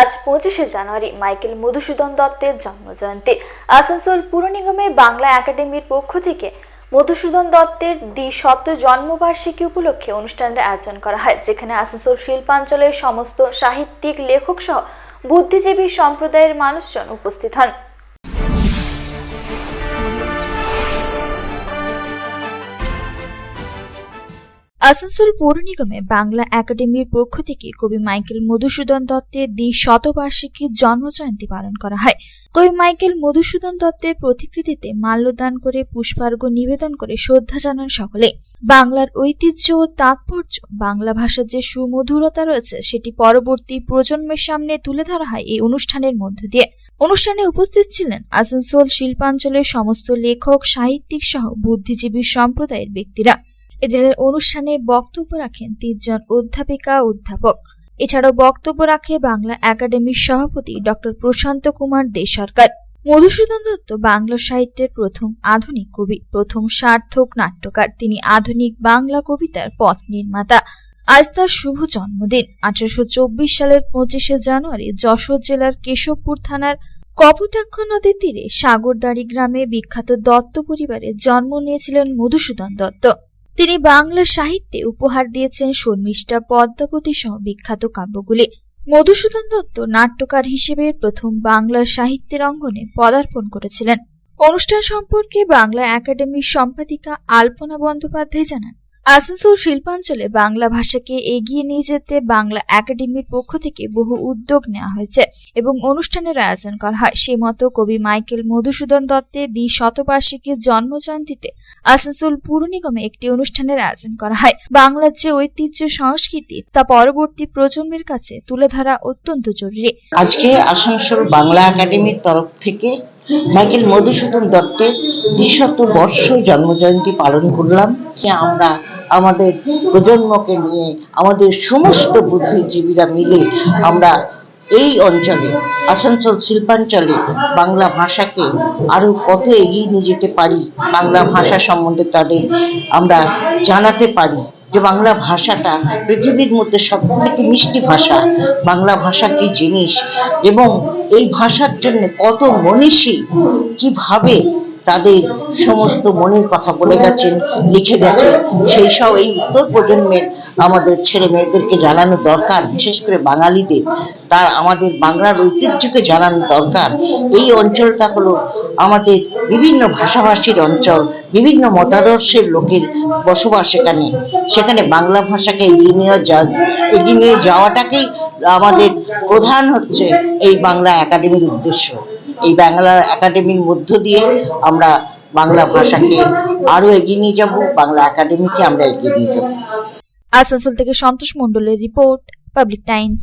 আজ পঁচিশে জানুয়ারি মাইকেল মধুসূদন দত্তের জন্মজয়ন্তী। আসানসোল পুর নিগমে বাংলা একাডেমির পক্ষ থেকে মধুসূদন দত্তের দ্বি শত জন্মবার্ষিকী উপলক্ষে অনুষ্ঠানের আয়োজন করা হয়, যেখানে আসানসোল শিল্পাঞ্চলের সমস্ত সাহিত্যিক, লেখক সহ বুদ্ধিজীবী সম্প্রদায়ের মানুষজন উপস্থিত হন। আসানসোল পৌর নিগমে বাংলা একাডেমির পক্ষ থেকে কবি মাইকেল মধুসূদন দত্তের দ্বি শতবার্ষিকী জন্মজয়ন্তী পালন করা হয়। কবি মাইকেল মধুসূদন দত্তের প্রতিকৃতিতে মাল্যদান করে, পুষ্পার্ঘ নিবেদন করে শ্রদ্ধা জানান সকলে। বাংলার ঐতিহ্য ও তাৎপর্য, বাংলা ভাষার যে সুমধুরতা রয়েছে, সেটি পরবর্তী প্রজন্মের সামনে তুলে ধরা হয় এই অনুষ্ঠানের মধ্য দিয়ে। অনুষ্ঠানে উপস্থিত ছিলেন আসানসোল শিল্পাঞ্চলের সমস্ত লেখক, সাহিত্যিক সহ বুদ্ধিজীবী সম্প্রদায়ের ব্যক্তিরা। এদিনের অনুষ্ঠানে বক্তব্য রাখেন তিনজন অধ্যাপিকা অধ্যাপক। এছাড়াও বক্তব্য রাখে বাংলা একাডেমির সভাপতি ডক্টর প্রশান্ত কুমার দে সরকার। মধুসূদন দত্ত বাংলা সাহিত্যের প্রথম আধুনিক কবি, প্রথম সার্থক নাট্যকার। তিনি আধুনিক বাংলা কবিতার পথ নির্মাতা। আজ তার শুভ জন্মদিন। আঠারোশো চব্বিশ সালের পঁচিশে জানুয়ারি যশোর জেলার কেশবপুর থানার কপোতাক্ষ নদীর তীরে সাগরদাড়ি গ্রামে বিখ্যাত দত্ত পরিবারে জন্ম নিয়েছিলেন মধুসূদন দত্ত। তিনি বাংলা সাহিত্যে উপহার দিয়েছেন শর্মিষ্ঠা পদ্মাবতী সহ বিখ্যাত কাব্যগুলি। মধুসূদন দত্ত নাট্যকার হিসেবে প্রথম বাংলা সাহিত্যের অঙ্গনে পদার্পণ করেছিলেন। অনুষ্ঠান সম্পর্কে বাংলা একাডেমির সম্পাদিকা আলপনা বন্দ্যোপাধ্যায় জানান। আসানসোল শিল্পাঞ্চলে বাংলা ভাষাকে এগিয়ে নিয়ে যেতে বাংলা একাডেমির পক্ষ থেকে বহু উদ্যোগ নেওয়া হয়েছে এবং অনুষ্ঠানের আয়োজন করা হয়। সে মতো কবি মাইকেল মধুসূদন দত্তের দ্বি শতবার্ষিকীর জন্মজয়ন্তীতে আসানসোল পুর নিগমে একটি অনুষ্ঠানের আয়োজন করা হয়। বাংলার যে ঐতিহ্য সংস্কৃতি তা পরবর্তী প্রজন্মের কাছে তুলে ধরা অত্যন্ত জরুরি। আজকে আসানসোল বাংলা একাডেমির তরফ থেকে মাইকেল মধুসূদন দত্তের দ্বিশত বর্ষ জন্মজয়ন্তী পালন করলাম। আমরা আমাদের প্রজন্মকে নিয়ে, আমাদের সমস্ত বুদ্ধিজীবীরা মিলে আমরা এই অঞ্চলে, আসানসোল শিল্পাঞ্চলে বাংলা ভাষাকে আরও কত এগিয়ে নিয়ে যেতে পারি। বাংলা ভাষা সম্বন্ধে তাদের আমরা জানাতে পারি যে বাংলা ভাষাটা পৃথিবীর মধ্যে সব থেকে মিষ্টি ভাষা। বাংলা ভাষা কি জিনিস? এবং এই ভাষার জন্য কত মনীষী কীভাবে তাদের সমস্ত মনের কথা বলে গেছেন, লিখে গেছেন। সেই সব এই উত্তর প্রজন্মের আমাদের ছেলে মেয়েদেরকে জানানো দরকার, বিশেষ করে বাঙালিদের। তার আমাদের বাংলার ঐতিহ্যকে জানানো দরকার। এই অঞ্চলটা হলো আমাদের বিভিন্ন ভাষাভাষীর অঞ্চল, বিভিন্ন মতাদর্শের লোকের বসবাস সেখানে সেখানে বাংলা ভাষাকে এগিয়ে নিয়ে এগিয়ে নিয়ে যাওয়াটাকেই আমাদের প্রধান হচ্ছে এই বাংলা একাডেমির উদ্দেশ্য। এই বাংলা একাডেমির মধ্য দিয়ে আমরা বাংলা ভাষাকে আরও এগিয়ে নিয়ে যাব, বাংলা একাডেমিকে আমরা এগিয়ে নিয়ে যাব। আসানসোল থেকে সন্তোষ মন্ডলের রিপোর্ট, পাবলিক টাইমস।